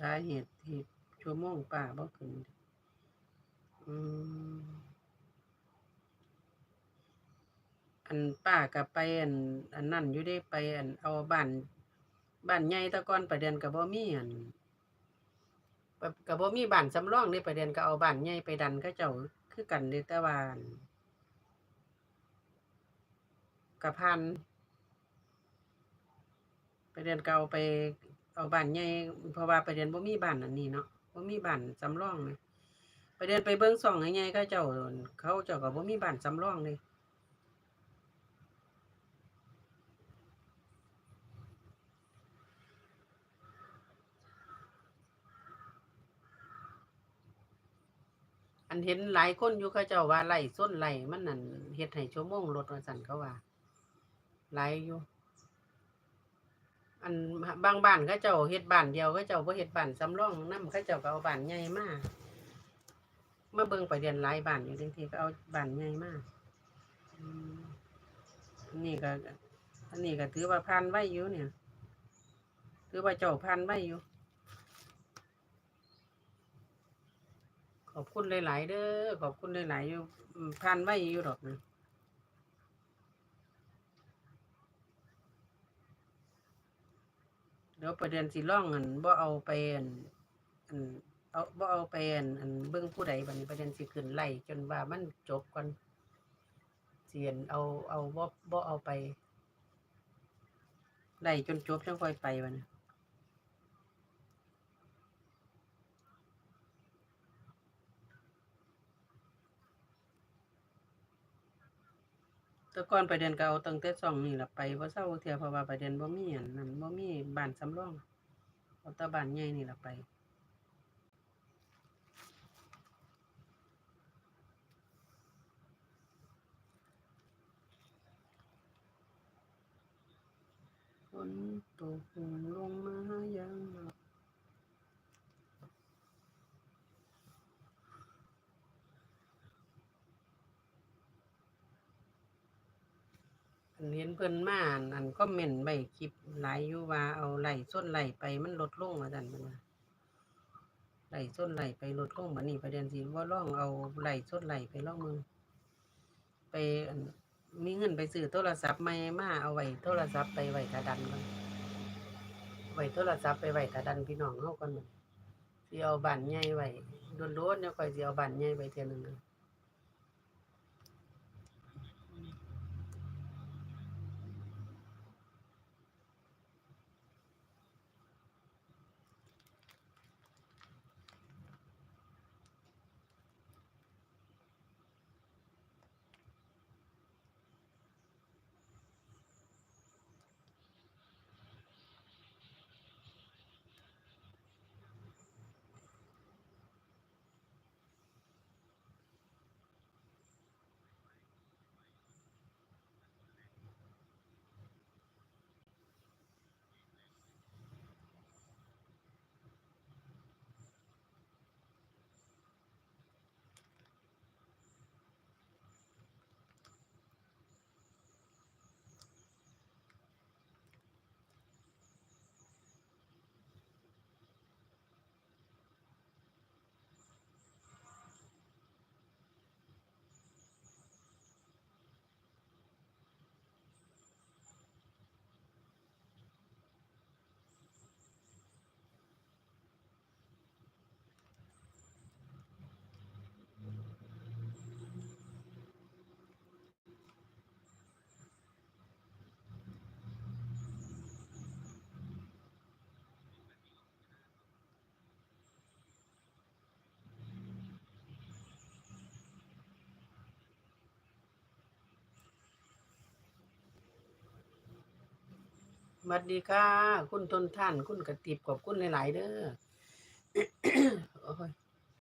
สาเหตุที่ชั่วโมงป้าบ่ขึ้นอืมอันป้าก็ไปอันอันนั่นอยู่ได้ไปอันเอาบ้านบ้านใหญ่ตะกอนประเด็นก็บ่มีอันก็บ่มีบ้านสำรองนี่ประเด็นก็เอาบ้านใหญ่ไปดันเขาเจ้าคือกันเดต่ว่าอั่นก็ผ่านประเด็นเก็เอาไป เอาบ้านใหญ่เพราะว่าประเด็นบ่มีบ้านอันนี้เนาะบ่มีบ้านสำรองเลยประเด็นไปเบิ่งซ่องใหญ่ๆเขาเจ้าเขาเจ้าก็บ่มีบ้านสำรองเลยอันเห็นหลายคนอยู่เขาเจ้าว่าไล่ส้นไล่มันนั่นเฮ็ดให้ชั่วโมงรถว่าซั่นเขาว่าหลอยู่ อันบางบ้านเขาเจ้าเฮ็ดบ้านเดียวเขาเจ้าบ่เฮ็ดบ้านสำรองนำเขาเจ้าก็เอาบ้านใหญ่มาเมาเบิ่งประเด็นหลายบ้านอยู่จังซี่ก็เอาบ้านใหญ่มาอืมอันนี้ก็อันนี้ก็ถือว่าผ่านไว้อยู่เนี่ย ถือว่าเจ้าผ่านไว้อยู่ ขอบคุณหลายๆเด้อขอบคุณหลายๆอยู่อืมผ่านไว้อยู่ดอกนะ เดี๋ยวประเด็นสิร่องอันบ่เอาไปอันอันเอาบ่เอาไปอันอันเบื้องผู้ใดบัดนี้ประเด็นสิขึ้นไล่จนว่ามันจบก่อนเสียนเอาเอาบ่บ่เอาไปไล่จนจบจังค่อยไปบัดนี้ แต่ก่อนประเด็นก็เอาตั้งแต่ช่องนี่ละไปบ่เซาเทียเพราะว่าประเด็นบ่มีอันนั้นบ่มีบ้านสำรองเอาต่บ้านใหญ่นี่ละไปฝนตกลงมาอย่างหนักอัน เห็นเพิ่นมาอันอันคอมเมนต์ไว้คลิปหลายอยู่ว่าเอาไหล่ส้นไหล่ไปมันลดลงว่าซั่นเพิ่นว่าไหล่ส้นไหล่ไปลดลงบัดนี้ประเด็นสิว่าลองเอาไหล่ส้นไหล่ไปลองมึงไปมีเงินไปซื้อโทรศัพท์ใหม่มาเอาไว้โทรศัพท์ไปไว้ถ้าดันก่อนไว้โทรศัพท์ไปไว้ถ้าดันพี่น้องเฮาก่อนบัดสิเอาบ้านใหญ่ไว้โดนๆเนี่ยคอยสิเอาบ้านใหญ่ไว้เทื่อหนึง วัสดีค่ะ คุณทนท่าน คุณกระติบขอบคุณหลาย ๆ เด้อ โอ้ย